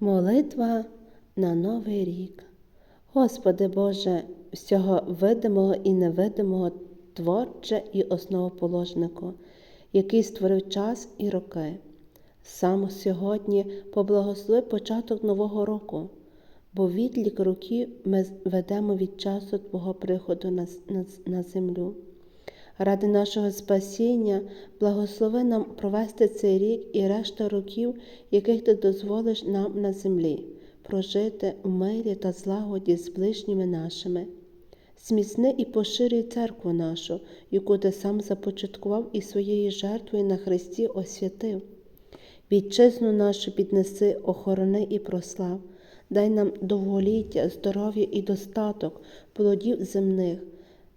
Молитва на Новий рік. Господи Боже, всього видимого і невидимого творче і основоположнику, який створив час і роки. Саме сьогодні поблагослови початок Нового року, бо відлік років ми ведемо від часу Твого приходу на, на, на землю. Ради нашого спасіння, благослови нам провести цей рік і решта років, яких ти дозволиш нам на землі, прожити в мирі та злагоді з ближніми нашими. Зміцни і поширюй церкву нашу, яку ти сам започаткував і своєю жертвою на Христі освятив. Вітчизну нашу піднеси, охорони і прослав, дай нам довголіття, здоров'я і достаток, плодів земних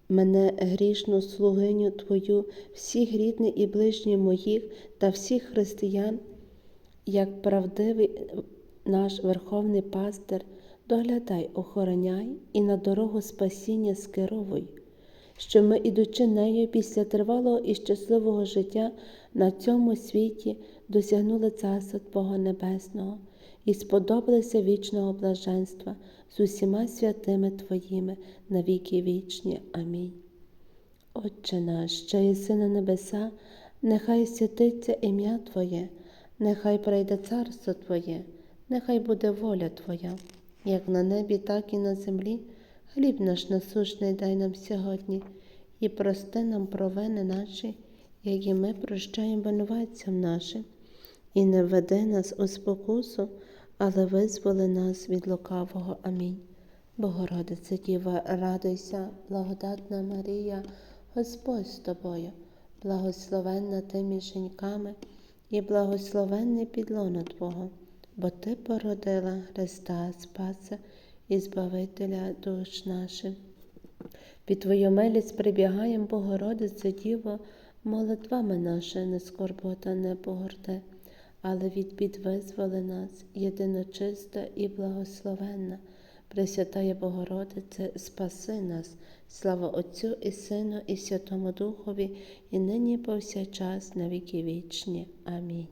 мене грішну слугиню Твою, всіх рідних і ближніх моїх та всіх християн, як правдивий наш Верховний Пастир, доглядай, охороняй і на дорогу спасіння скеровуй, що ми, ідучи нею після тривалого і щасливого життя на цьому світі, досягнули Царства Твого Небесного і сподобалися вічного блаженства з усіма святими Твоїми на віки вічні. Амінь. Отче наш, що єси на небеса, нехай святиться ім'я Твоє, нехай прийде царство Твоє, нехай буде воля Твоя, як на небі, так і на землі. Хліб наш насущний дай нам сьогодні, і прости нам провини наші, як і ми прощаємо винуватцям нашим, і не веди нас у спокусу, але визволи нас від лукавого. Амінь. Богородице Діва, радуйся, благодатна Марія, Господь з тобою, благословенна ти між жінками і благословенне підлоно Твого, бо Ти породила Христа Спаса і Збавителя душ наших. Під Твою милість прибігаєм, Богородице Діво, молитвами наша не скорбота не погорде, але від бід визволи нас, єдиночиста і благословенна. Пресвятая Богородице, спаси нас, слава Отцю і Сину, і Святому Духові, і нині, повсякчас, на віки вічні. Амінь.